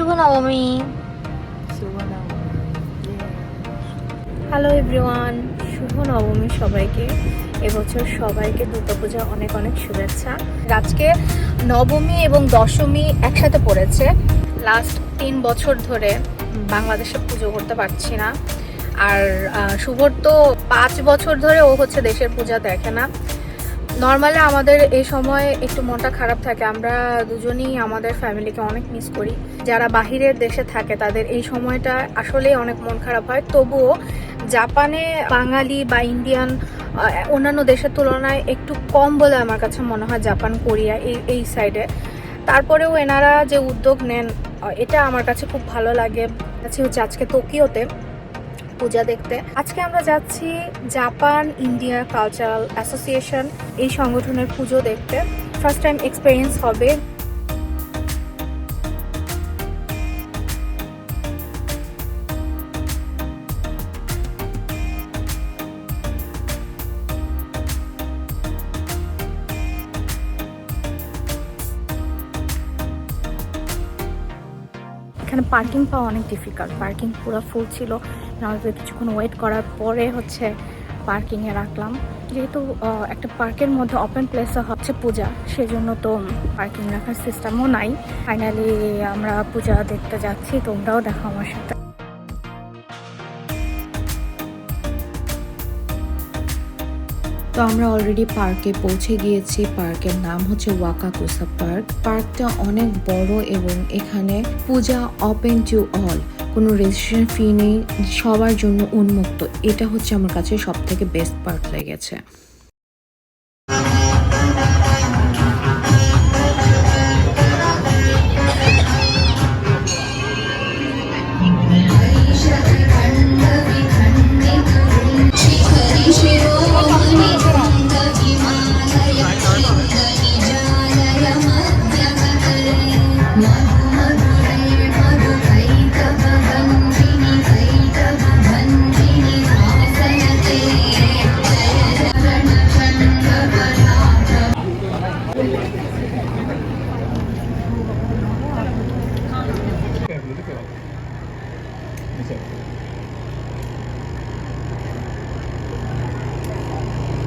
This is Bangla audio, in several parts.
শুভ নবমী হ্যালো এভরিওয়ান শুভ নবমী সবাইকে। এবছর সবাইকে দুর্গাপূজা অনেক অনেক শুভেচ্ছা। আজকে নবমী এবং দশমী একসাথে পড়েছে। লাস্ট তিন বছর ধরে বাংলাদেশে পুজো করতে পারছি না। আর শুভর তো পাঁচ বছর ধরে ও হচ্ছে দেশের পূজা দেখে না। নর্মালি আমাদের এই সময় একটু মনটা খারাপ থাকে, আমরা দুজনেই আমাদের ফ্যামিলিকে অনেক মিস করি। যারা বাহিরের দেশে থাকে, তাদের এই সময়টা আসলেই অনেক মন খারাপ হয়। তবুও জাপানে বাঙালি বা ইন্ডিয়ান অন্যান্য দেশের তুলনায় একটু কম বলে আমার কাছে মনে হয় জাপান, কোরিয়া, এই এই সাইডে তারপরেও এনারা যে উদ্যোগ নেন এটা আমার কাছে খুব ভালো লাগে। আছে হচ্ছে আজকে টোকিওতে পূজা দেখতে। আজকে আমরা যাচ্ছি জাপান ইন্ডিয়া কালচারাল অ্যাসোসিয়েশন এই সংগঠনের পুজো দেখতে। ফার্স্ট টাইম এক্সপিরিয়েন্স হবে এখানে পার্কিং পাওয়া অনেক ডিফিকাল্ট পার্কিং পুরো ফুল ছিল। আমাদের কিছুক্ষণ ওয়েট করার পরে হচ্ছে পার্কিংয়ে রাখলাম। যেহেতু একটা পার্কের মধ্যে ওপেন প্লেসে হচ্ছে পূজা, সেজন্য তো পার্কিং রাখার সিস্টেমও নাই। ফাইনালি আমরা পূজা দেখতে যাচ্ছি। তোমরাও দেখো আমার সাথে। তো আমরা অলরেডি পার্কে পৌঁছে গিয়েছি। পার্কের নাম হচ্ছে ওয়াকাকুসা পার্ক পার্কটা অনেক বড় এবং এখানে পূজা ওপেন টু অল কোনো রেজিস্ট্রেশন ফি নেই, সবার জন্য উন্মুক্ত। এটা হচ্ছে আমার কাছে সব থেকে বেস্ট পার্ক লেগেছে।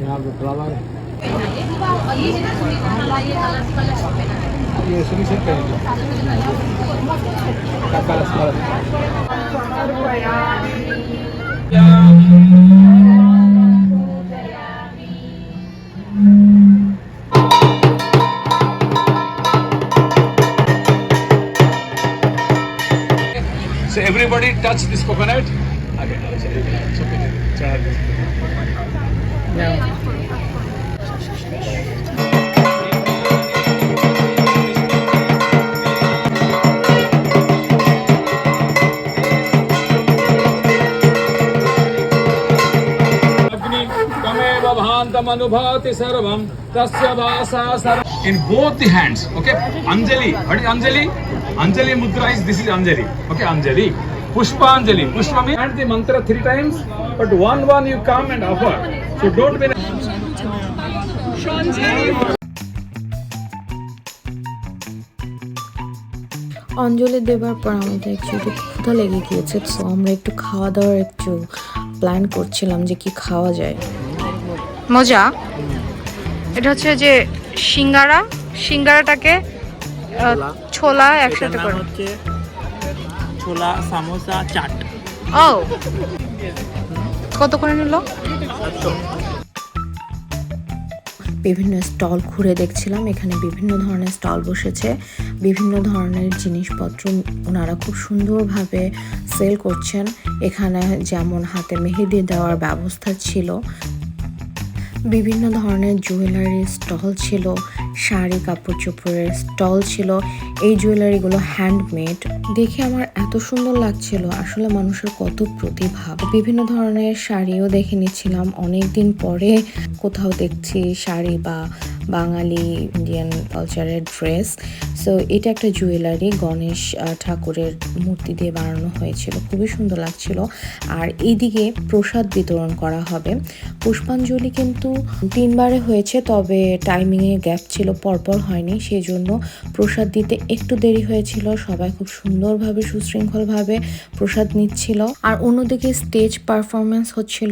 You have the flower. ये सुनी से करेंगे क्या कलश कलश So everybody touch this coconut. Okay, it's okay. Charge सर्वभांतम अनुभवति सर्वम in both the hands okay anjali what anjali anjali mudra is this is anjali okay anjali pushpanjali pushpa में and the mantra 3 times but one one you come and offer so don't be অঞ্জলি দেবার পর আমাদের একটু একটু ক্ষুধা লেগে গিয়েছে তো মজা। এটা হচ্ছে যে সিঙ্গারা। সিঙ্গারাটাকে ছোলা। একসাথে করে। হচ্ছে ছোলা সামোসা চাট। ও। কত করে নিল? বিভিন্ন স্টল ঘুরে দেখছিলাম এখানে বিভিন্ন ধরনের স্টল বসেছে। বিভিন্ন ধরনের জিনিসপত্র ওনারা খুব সুন্দরভাবে সেল করছেন। এখানে যেমন হাতে মেহেদি দেওয়ার ব্যবস্থা ছিল বিভিন্ন ধরনের জুয়েলারি স্টল ছিল, শাড়ি, কাপড় চোপড়ের স্টল ছিল। এই জুয়েলারিগুলো হ্যান্ডমেড দেখে আমার এত সুন্দর লাগছিল। আসলে মানুষের কত প্রতিভা। বিভিন্ন ধরনের শাড়িও দেখে নিচ্ছিলাম। অনেকদিন পরে কোথাও দেখছি শাড়ি বা বাঙালি ইন্ডিয়ান কালচারের ড্রেস সো এটা একটা জুয়েলারি গণেশ ঠাকুরের মূর্তি দিয়ে বানানো হয়েছিল। খুবই সুন্দর লাগছিল। আর এইদিকে প্রসাদ বিতরণ করা হবে। পুষ্পাঞ্জলি কিন্তু তিনবারে হয়েছে, তবে টাইমিংয়ে গ্যাপ ছিল, পরপর হয়নি। সেই জন্য প্রসাদ দিতে একটু দেরি হয়েছিল। সবাই খুব সুন্দরভাবে, সুশৃঙ্খলভাবে প্রসাদ নিচ্ছিল। আর অন্যদিকে স্টেজ পারফরমেন্স হচ্ছিল।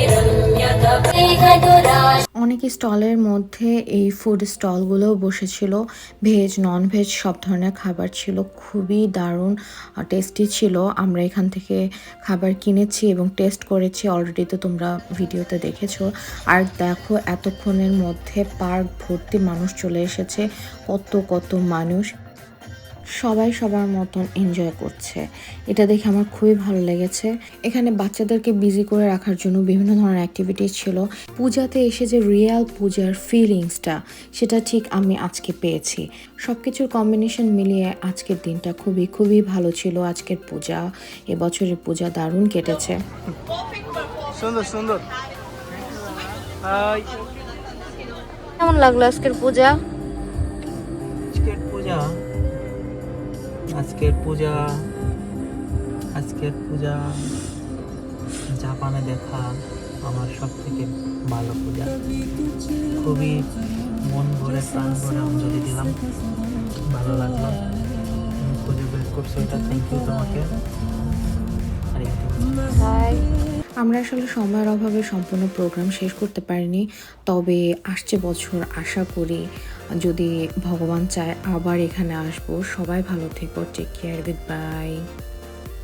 অনেক স্টলের মধ্যে এই ফুড স্টলগুলো বসেছিল। ভেজ নন ভেজ সব ধরনের খাবার ছিল। খুবই দারুণ টেস্টি ছিল। আমরা এখান থেকে খাবার কিনেছি এবং টেস্ট করেছি। অলরেডি তো তোমরা ভিডিওতে দেখেছ। আর দেখো, এতক্ষণের মধ্যে পার্ক ভর্তি মানুষ চলে এসেছে। কত কত মানুষ। সবাই সবার মতন এনজয় করছে। এটা দেখে আমার খুবই ভালো লেগেছে। এখানে বাচ্চাদেরকে বিজি করে রাখার জন্য বিভিন্ন ধরনের অ্যাক্টিভিটিস ছিল। পূজাতে এসে যে রিয়াল পূজার ফিলিংসটা সেটা ঠিক আমি আজকে পেয়েছি। সব কিছুর কম্বিনেশন মিলিয়ে আজকের দিনটা খুবই খুবই ভালো ছিল। আজকের পূজা এবছরের পূজা দারুণ কেটেছে। সুন্দর সুন্দর। কেমন লাগল আজকের পূজা? আজকের পূজা? আজকের পূজা আজকের পূজা জাপানে দেখা আমার সব থেকে ভালো পূজা। খুবই মন ভরে প্রাণ ভরে অঞ্জলি দিলাম। ভালো লাগল। খুঁজে বের করছ এটা। থ্যাংক ইউ তোমাকে। আমরা আসলে সময়ের অভাবে সম্পূর্ণ প্রোগ্রাম শেষ করতে পারিনি তবে আসছে বছর আশা করি। যদি ভগবান চায় আবার এখানে আসব সবাই ভালো থেকো টেক কেয়ার গুড বাই